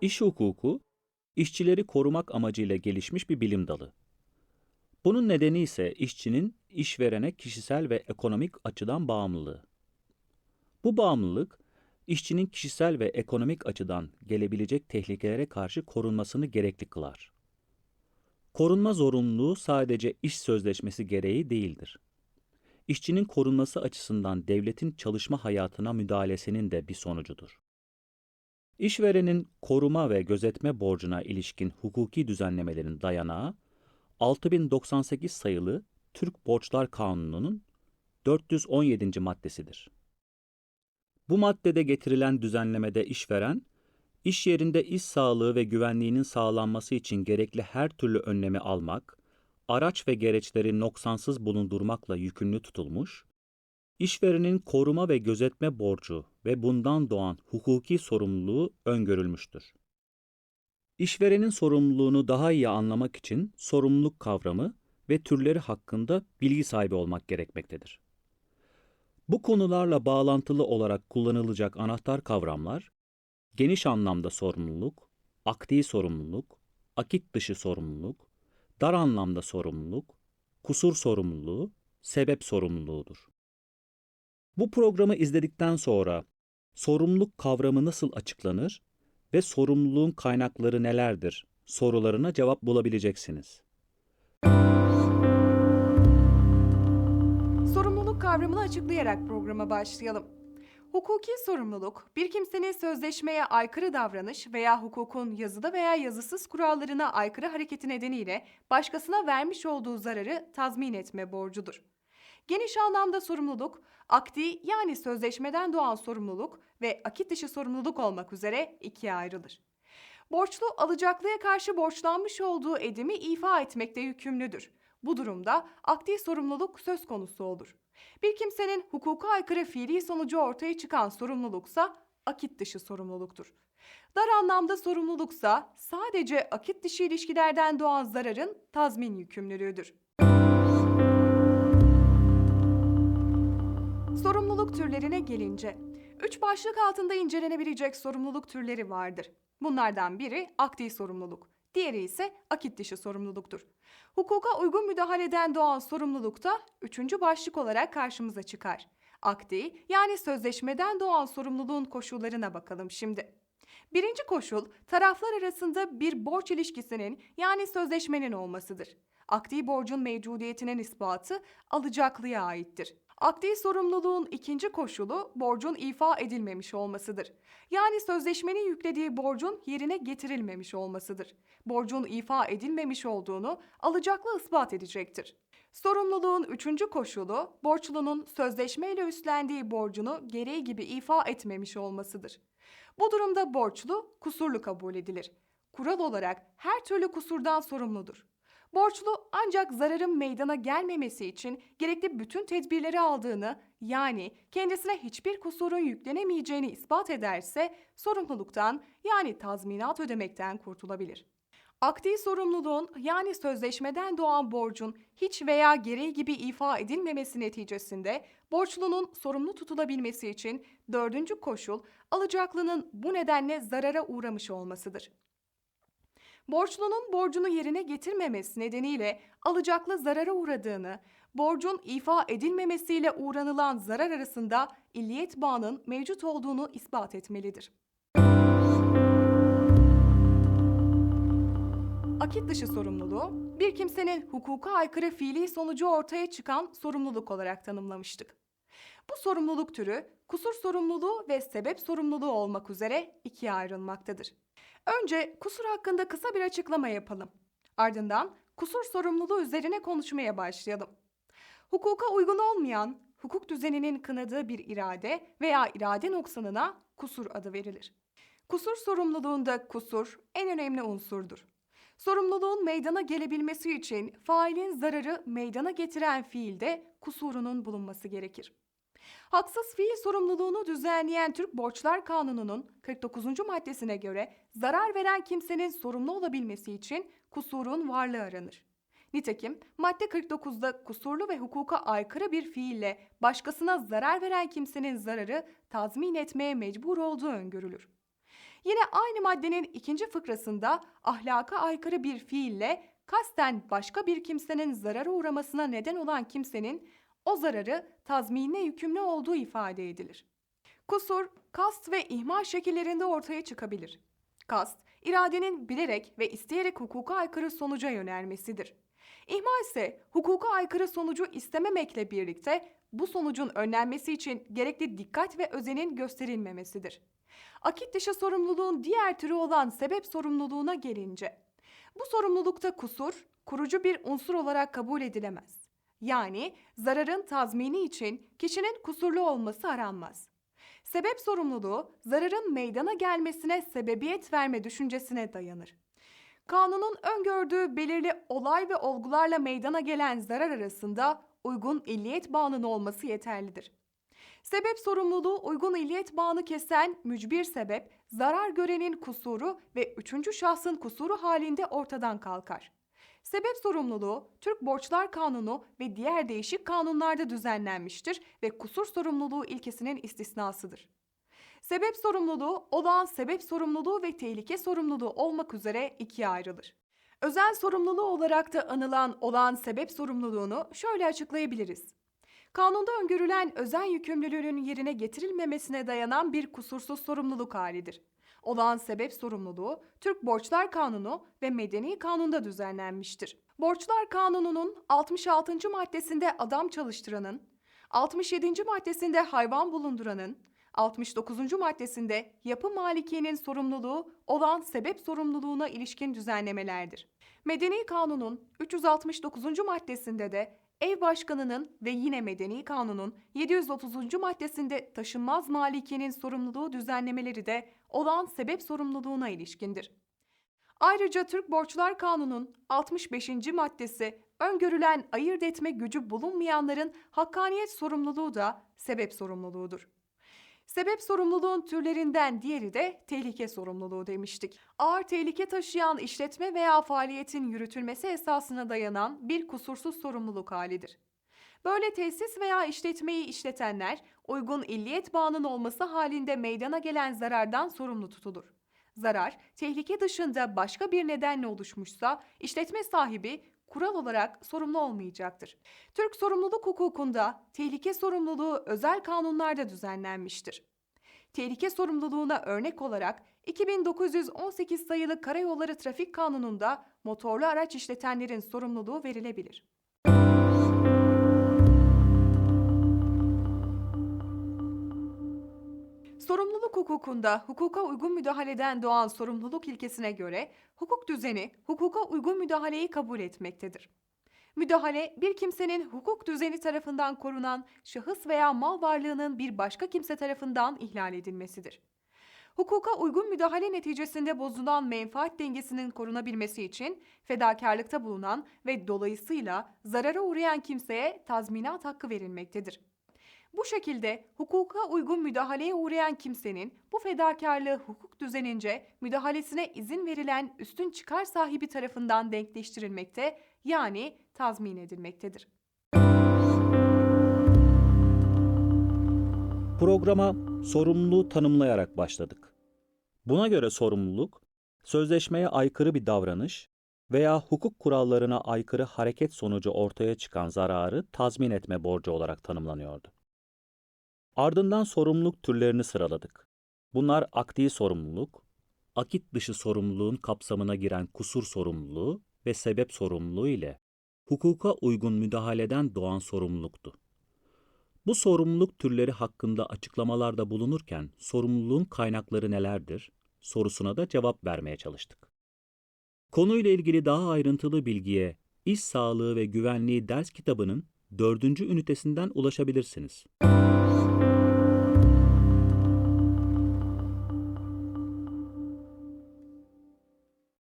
İş hukuku, işçileri korumak amacıyla gelişmiş bir bilim dalı. Bunun nedeni ise işçinin işverene kişisel ve ekonomik açıdan bağımlılığı. Bu bağımlılık, işçinin kişisel ve ekonomik açıdan gelebilecek tehlikelere karşı korunmasını gerekli kılar. Korunma zorunluluğu sadece iş sözleşmesi gereği değildir. İşçinin korunması açısından devletin çalışma hayatına müdahalesinin de bir sonucudur. İşverenin koruma ve gözetme borcuna ilişkin hukuki düzenlemelerin dayanağı 6098 sayılı Türk Borçlar Kanunu'nun 417. maddesidir. Bu maddede getirilen düzenlemede işveren, iş yerinde iş sağlığı ve güvenliğinin sağlanması için gerekli her türlü önlemi almak, araç ve gereçleri noksansız bulundurmakla yükümlü tutulmuş, işverenin koruma ve gözetme borcu ve bundan doğan hukuki sorumluluğu öngörülmüştür. İşverenin sorumluluğunu daha iyi anlamak için sorumluluk kavramı ve türleri hakkında bilgi sahibi olmak gerekmektedir. Bu konularla bağlantılı olarak kullanılacak anahtar kavramlar, geniş anlamda sorumluluk, akdi sorumluluk, akit dışı sorumluluk, dar anlamda sorumluluk, kusur sorumluluğu, sebep sorumluluğudur. Bu programı izledikten sonra sorumluluk kavramı nasıl açıklanır ve sorumluluğun kaynakları nelerdir sorularına cevap bulabileceksiniz. Sorumluluk kavramını açıklayarak programa başlayalım. Hukuki sorumluluk, bir kimsenin sözleşmeye aykırı davranış veya hukukun yazılı veya yazısız kurallarına aykırı hareketi nedeniyle başkasına vermiş olduğu zararı tazmin etme borcudur. Geniş anlamda sorumluluk, akdi yani sözleşmeden doğan sorumluluk ve akit dışı sorumluluk olmak üzere ikiye ayrılır. Borçlu alacaklıya karşı borçlanmış olduğu edimi ifa etmekte yükümlüdür. Bu durumda akdi sorumluluk söz konusu olur. Bir kimsenin hukuka aykırı fiili sonucu ortaya çıkan sorumluluksa akit dışı sorumluluktur. Dar anlamda sorumluluksa sadece akit dışı ilişkilerden doğan zararın tazmin yükümlülüğüdür. Sorumluluk türlerine gelince, üç başlık altında incelenebilecek sorumluluk türleri vardır. Bunlardan biri akdi sorumluluk, diğeri ise akit dışı sorumluluktur. Hukuka uygun müdahaleden doğan sorumluluk da üçüncü başlık olarak karşımıza çıkar. Akdi yani sözleşmeden doğan sorumluluğun koşullarına bakalım şimdi. Birinci koşul taraflar arasında bir borç ilişkisinin yani sözleşmenin olmasıdır. Akdi borcun mevcudiyetinin ispatı alacaklıya aittir. Akdi sorumluluğun ikinci koşulu borcun ifa edilmemiş olmasıdır. Yani sözleşmenin yüklediği borcun yerine getirilmemiş olmasıdır. Borcun ifa edilmemiş olduğunu alacaklı ispat edecektir. Sorumluluğun üçüncü koşulu borçlunun sözleşmeyle üstlendiği borcunu gereği gibi ifa etmemiş olmasıdır. Bu durumda borçlu kusurlu kabul edilir. Kural olarak her türlü kusurdan sorumludur. Borçlu ancak zararın meydana gelmemesi için gerekli bütün tedbirleri aldığını yani kendisine hiçbir kusurun yüklenemeyeceğini ispat ederse sorumluluktan yani tazminat ödemekten kurtulabilir. Akdi sorumluluğun yani sözleşmeden doğan borcun hiç veya gereği gibi ifa edilmemesi neticesinde borçlunun sorumlu tutulabilmesi için dördüncü koşul alacaklının bu nedenle zarara uğramış olmasıdır. Borçlunun borcunu yerine getirmemesi nedeniyle alacaklı zarara uğradığını, borcun ifa edilmemesiyle uğranılan zarar arasında illiyet bağının mevcut olduğunu ispat etmelidir. Akit dışı sorumluluğu, bir kimsenin hukuka aykırı fiili sonucu ortaya çıkan sorumluluk olarak tanımlamıştık. Bu sorumluluk türü kusur sorumluluğu ve sebep sorumluluğu olmak üzere ikiye ayrılmaktadır. Önce kusur hakkında kısa bir açıklama yapalım. Ardından kusur sorumluluğu üzerine konuşmaya başlayalım. Hukuka uygun olmayan, hukuk düzeninin kınadığı bir irade veya irade noksanına kusur adı verilir. Kusur sorumluluğunda kusur en önemli unsurdur. Sorumluluğun meydana gelebilmesi için failin zararı meydana getiren fiilde kusurunun bulunması gerekir. Haksız fiil sorumluluğunu düzenleyen Türk Borçlar Kanunu'nun 49. maddesine göre zarar veren kimsenin sorumlu olabilmesi için kusurun varlığı aranır. Nitekim madde 49'da kusurlu ve hukuka aykırı bir fiille başkasına zarar veren kimsenin zararı tazmin etmeye mecbur olduğu öngörülür. Yine aynı maddenin ikinci fıkrasında ahlaka aykırı bir fiille kasten başka bir kimsenin zarara uğramasına neden olan kimsenin o zararı tazminine yükümlü olduğu ifade edilir. Kusur, kast ve ihmal şekillerinde ortaya çıkabilir. Kast, iradenin bilerek ve isteyerek hukuka aykırı sonuca yönelmesidir. İhmal ise hukuka aykırı sonucu istememekle birlikte bu sonucun önlenmesi için gerekli dikkat ve özenin gösterilmemesidir. Akit dışı sorumluluğun diğer türü olan sebep sorumluluğuna gelince, bu sorumlulukta kusur, kurucu bir unsur olarak kabul edilemez. Yani zararın tazmini için kişinin kusurlu olması aranmaz. Sebep sorumluluğu zararın meydana gelmesine sebebiyet verme düşüncesine dayanır. Kanunun öngördüğü belirli olay ve olgularla meydana gelen zarar arasında uygun illiyet bağının olması yeterlidir. Sebep sorumluluğu uygun illiyet bağını kesen mücbir sebep, zarar görenin kusuru ve üçüncü şahsın kusuru halinde ortadan kalkar. Sebep sorumluluğu Türk Borçlar Kanunu ve diğer değişik kanunlarda düzenlenmiştir ve kusur sorumluluğu ilkesinin istisnasıdır. Sebep sorumluluğu, olağan sebep sorumluluğu ve tehlike sorumluluğu olmak üzere ikiye ayrılır. Özel sorumluluğu olarak da anılan olağan sebep sorumluluğunu şöyle açıklayabiliriz. Kanunda öngörülen özel yükümlülüğün yerine getirilmemesine dayanan bir kusursuz sorumluluk halidir. Olağan sebep sorumluluğu Türk Borçlar Kanunu ve Medeni Kanun'da düzenlenmiştir. Borçlar Kanunu'nun 66. maddesinde adam çalıştıranın, 67. maddesinde hayvan bulunduranın, 69. maddesinde yapı malikiyenin sorumluluğu olan sebep sorumluluğuna ilişkin düzenlemelerdir. Medeni Kanun'un 369. maddesinde de ev başkanının ve yine Medeni Kanun'un 730. maddesinde taşınmaz malikiyenin sorumluluğu düzenlemeleri de olan sebep sorumluluğuna ilişkindir. Ayrıca Türk Borçlar Kanunu'nun 65. maddesi öngörülen ayırt etme gücü bulunmayanların hakkaniyet sorumluluğu da sebep sorumluluğudur. Sebep sorumluluğun türlerinden diğeri de tehlike sorumluluğu demiştik. Ağır tehlike taşıyan işletme veya faaliyetin yürütülmesi esasına dayanan bir kusursuz sorumluluk halidir. Böyle tesis veya işletmeyi işletenler uygun illiyet bağının olması halinde meydana gelen zarardan sorumlu tutulur. Zarar, tehlike dışında başka bir nedenle oluşmuşsa işletme sahibi kural olarak sorumlu olmayacaktır. Türk sorumluluk hukukunda tehlike sorumluluğu özel kanunlarda düzenlenmiştir. Tehlike sorumluluğuna örnek olarak 2918 sayılı Karayolları Trafik Kanunu'nda motorlu araç işletenlerin sorumluluğu verilebilir. Sorumluluk hukukunda hukuka uygun müdahaleden doğan sorumluluk ilkesine göre hukuk düzeni hukuka uygun müdahaleyi kabul etmektedir. Müdahale bir kimsenin hukuk düzeni tarafından korunan şahıs veya mal varlığının bir başka kimse tarafından ihlal edilmesidir. Hukuka uygun müdahale neticesinde bozulan menfaat dengesinin korunabilmesi için fedakarlıkta bulunan ve dolayısıyla zarara uğrayan kimseye tazminat hakkı verilmektedir. Bu şekilde hukuka uygun müdahaleye uğrayan kimsenin bu fedakarlığı hukuk düzenince müdahalesine izin verilen üstün çıkar sahibi tarafından denkleştirilmekte yani tazmin edilmektedir. Programa sorumluluğu tanımlayarak başladık. Buna göre sorumluluk, sözleşmeye aykırı bir davranış veya hukuk kurallarına aykırı hareket sonucu ortaya çıkan zararı tazmin etme borcu olarak tanımlanıyordu. Ardından sorumluluk türlerini sıraladık. Bunlar akdi sorumluluk, akit dışı sorumluluğun kapsamına giren kusur sorumluluğu ve sebep sorumluluğu ile hukuka uygun müdahaleden doğan sorumluluktu. Bu sorumluluk türleri hakkında açıklamalarda bulunurken sorumluluğun kaynakları nelerdir sorusuna da cevap vermeye çalıştık. Konuyla ilgili daha ayrıntılı bilgiye İş Sağlığı ve Güvenliği ders kitabının dördüncü ünitesinden ulaşabilirsiniz.